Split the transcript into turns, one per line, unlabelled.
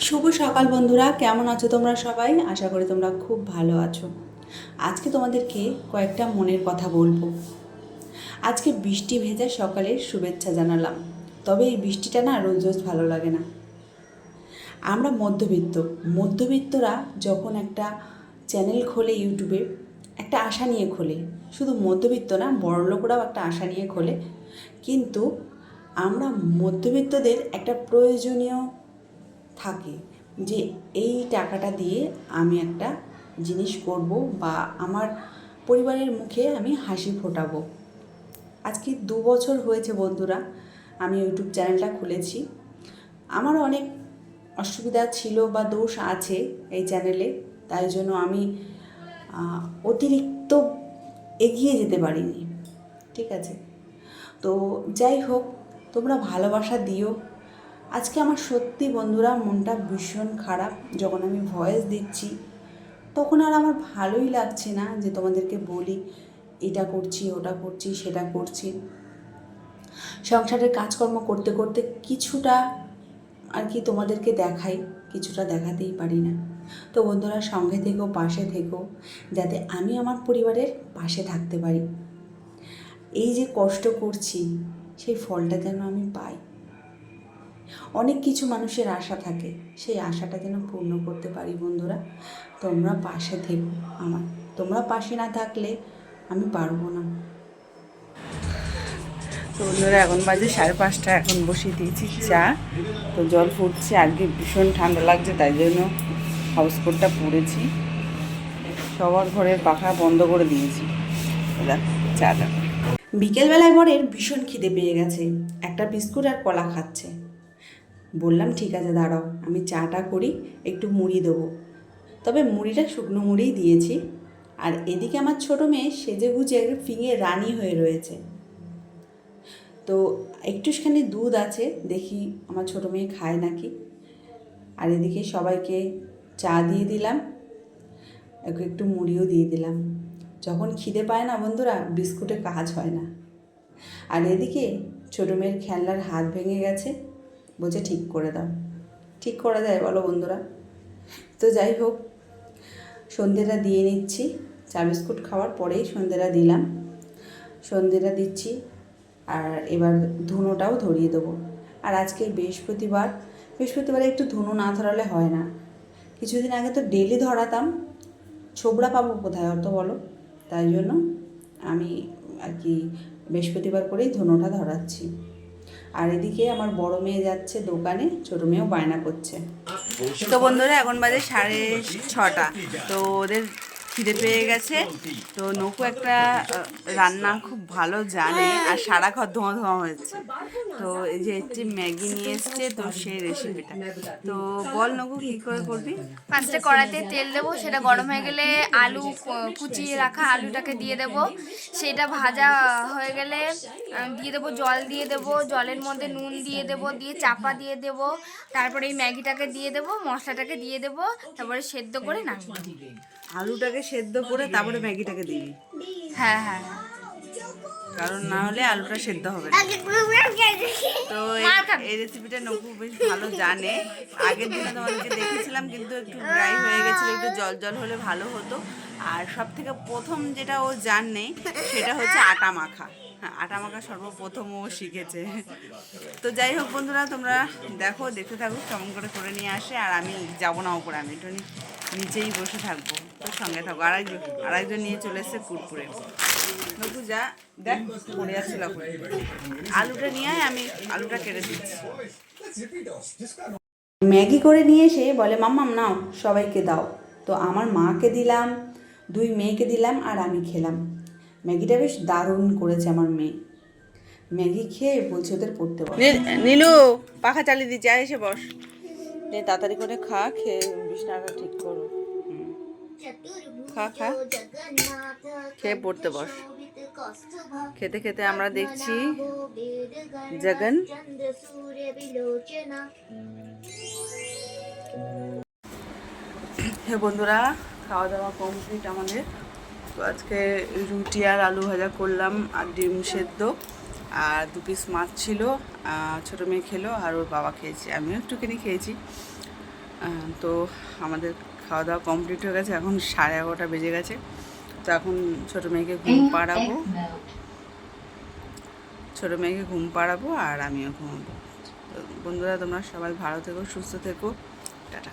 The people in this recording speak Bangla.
শুভ সকাল বন্ধুরা, কেমন আছো তোমরা সবাই? আশা করি তোমরা খুব ভালো আছো। আজকে তোমাদেরকে কয়েকটা মনের কথা বলব। আজকে বৃষ্টি ভেজা সকালের শুভেচ্ছা জানালাম। তবে এই বৃষ্টিটা না রোজ রোজ ভালো লাগে না। আমরা মধ্যবিত্ত। মধ্যবিত্তরা যখন একটা চ্যানেল খোলে ইউটিউবে, একটা আশা নিয়ে খোলে। শুধু মধ্যবিত্ত না বড় লোকরাও একটা আশা নিয়ে খোলে। কিন্তু আমরা মধ্যবিত্তদের একটা প্রয়োজনীয় থাকে যে এই টাকাটা দিয়ে আমি একটা জিনিস করব বা আমার পরিবারের মুখে আমি হাসি ফোটাবো। আজকে দু বছর হয়েছে বন্ধুরা, আমি ইউটিউব চ্যানেলটা খুলেছি। আমার অনেক অসুবিধা ছিল বা দোষ আছে এই চ্যানেলে, তাই জন্য আমি অতিরিক্ত এগিয়ে যেতে পারিনি, ঠিক আছে? তো যাই হোক, তোমরা ভালোবাসা দিও। আজকে আমার সত্যি বন্ধুরা মনটা ভীষণ খারাপ। যখন আমি ভয়েস দিচ্ছি, তখন আর আমার ভালোই লাগছে না যে তোমাদেরকে বলি, এটা করছি, ওটা করছি, সেটা করছি। সংসারের কাজকর্ম করতে করতে কিছুটা আর কি তোমাদেরকে দেখাই, কিছুটা দেখাতেই পারি না। তো বন্ধুরা, সঙ্গে থেকো, পাশে থেকো, যাতে আমি আমার পরিবারের পাশে থাকতে পারি। এই যে কষ্ট করছি, সেই ফলটা যেন আমি পাই। অনেক কিছু মানুষের আশা থাকে। সেই আশাটা যেন পূর্ণ করতে পারি বন্ধুরা। তোমরা পাশে থেকো আমার। তোমরা পাশে না থাকলে আমি পারব না। তো বন্ধুরা এখন বাজে সাড়ে পাঁচটা এখন বসিয়ে দিয়েছি চা। তো জল ফুটছে আজকে ভীষণ ঠান্ডা লাগছে তাই জন্য হাউস কোটটা পরেছি সবার ঘরের পাখা বন্ধ করে দিয়েছি। চাটা বিকেলবেলায় বরের ভীষণ খিদে পেয়ে গেছে। একটা বিস্কুট আর কলা খাচ্ছে। বললাম, ঠিক আছে, দাঁড়াও, আমি চাটা করি, একটু মুড়ি দেবো। তবে মুড়িটা শুকনো মুড়িই দিয়েছি। আর এদিকে আমার ছোটো মেয়ে সেজে গুজে ফিঙে রানি হয়ে রয়েছে। তো একটুখানি দুধ আছে, দেখি আমার ছোটো মেয়ে খায় নাকি। আর এদিকে সবাইকে চা দিয়ে দিলাম একটু মুড়িও দিয়ে দিলাম। যখন খিদে পায় না বন্ধুরা, বিস্কুটে কাজ হয় না। আর এদিকে ছোটো মেয়ের খেলনার হাত ভেঙে গেছে। বলছে, ঠিক করে দাও। ঠিক করা যায় বলো বন্ধুরা। তো যাই হোক, সন্ধেটা দিয়ে নিচ্ছি। চা বিস্কুট খাওয়ার পরেই সন্ধেটা দিলাম। সন্ধেটা দিচ্ছি আর এবার ধুনোটাও ধরিয়ে দেবো। আর আজকে বৃহস্পতিবার, বৃহস্পতিবারে একটু ধুনো না ধরালে হয় না। কিছুদিন আগে তো ডেলি ধরাতাম, ছোবড়া পাবো কোথায় অত বলো? তাই জন্য আমি আর কি বৃহস্পতিবার করেই ধুনোটা ধরাচ্ছি। আর এদিকে আমার বড় মেয়ে যাচ্ছে দোকানে ছোট মেয়েও বায়না করছে। তো বন্ধুরা এখন বাজে সাড়ে ছটা। তো ওদের খিদে পেয়ে গেছে। তো নকু একটা রান্না খুব ভালো জানে আর সারা ঘর ধোঁয়া ধোঁয়া হয়েছে। তো এই যে একটি ম্যাগি নিয়ে এসছে, তো সেই রেসিপিটা তো বল নকু, কী করে করবি?
ফার্স্টে কড়াইতে তেল দেবো, সেটা গরম হয়ে গেলে আলু কুচিয়ে রাখা আলুটাকে দিয়ে দেব। সেটা ভাজা হয়ে গেলে দিয়ে দেবো জল, দিয়ে দেবো জলের মধ্যে নুন দিয়ে দেবো, দিয়ে চাপা দিয়ে দেবো। তারপরে এই ম্যাগিটাকে দিয়ে দেবো, মশলাটাকে দিয়ে দেবো, তারপরে সেদ্ধ করে নামিয়ে।
আলুটাকে সেদ্ধ করে তারপরে ম্যাগিটাকে দিবি।
হ্যাঁ হ্যাঁ।
কারণ না হলে আলুটা সেদ্ধ হবে না। তো এই- রেসিপিটা নকু বেশ ভালো জানে। আগের দিনে তোমাদেরকে দেখেছিলাম কিন্তু একটু ড্রাই হয়ে গেছিল একটু জল জল হলে ভালো হতো। আর সব থেকে প্রথম যেটা ও জানে সেটা হচ্ছে আটা মাখা। হ্যাঁ আটা মাখা সর্বপ্রথম ও শিখেছে। তো যাই হোক বন্ধুরা তোমরা দেখো দেখতে থাকো কেমন করে করে নিয়ে আসে। আর আমি যাব না ওপরে আমি একটু নিচেই বসে থাকব। তো সঙ্গে থাকো। আরেকজন আরেকজন নিয়ে চলে এসছে কুরকুরে। নকু যা দেখ পড়ে যাচ্ছে আলুটা নিয়ে আমি আলুটা কেটে দিচ্ছি। ম্যাগি করে নিয়ে এসে বলে মাম্মাম নাও সবাইকে দাও। তো আমার মাকে দিলাম দুই মেয়েকে দিলাম আর আমি খেলাম। ম্যাগিটা বেশ দারুণ করেছে আমার মেয়ে। ম্যাগি খেয়ে বলছে ওদের পড়তে বস। নীলু পাখা চালিয়ে দিচ্ছে আয় এসে বস। নে তাড়াতাড়ি করে খা খেয়ে বিছনাটা ঠিক করো। খা খা। খেয়ে পড়তে বস। খেতে খেতে আমরা দেখছি জগন। হে বন্ধুরা খাওয়া দাওয়া কমপ্লিট আমাদের। তো আজকে রুটি আর আলু ভাজা করলাম আর ডিম সেদ্ধ। আর দু পিস মাছ ছিল ছোটো মেয়ে খেলো আর ওর বাবা খেয়েছে। আমিও একটুখানি খেয়েছি। তো আমাদের খাওয়া দাওয়া কমপ্লিট হয়ে গেছে এখন সাড়ে এগারোটা বেজে গেছে। তো এখন ছোটো মেয়েকে ঘুম পাড়াবো। ছোটো মেয়েকে ঘুম পাড়াবো আর আমিও ঘুমাবো। তো বন্ধুরা তোমরা সবাই ভালো থেকো সুস্থ থেকো। টাটা।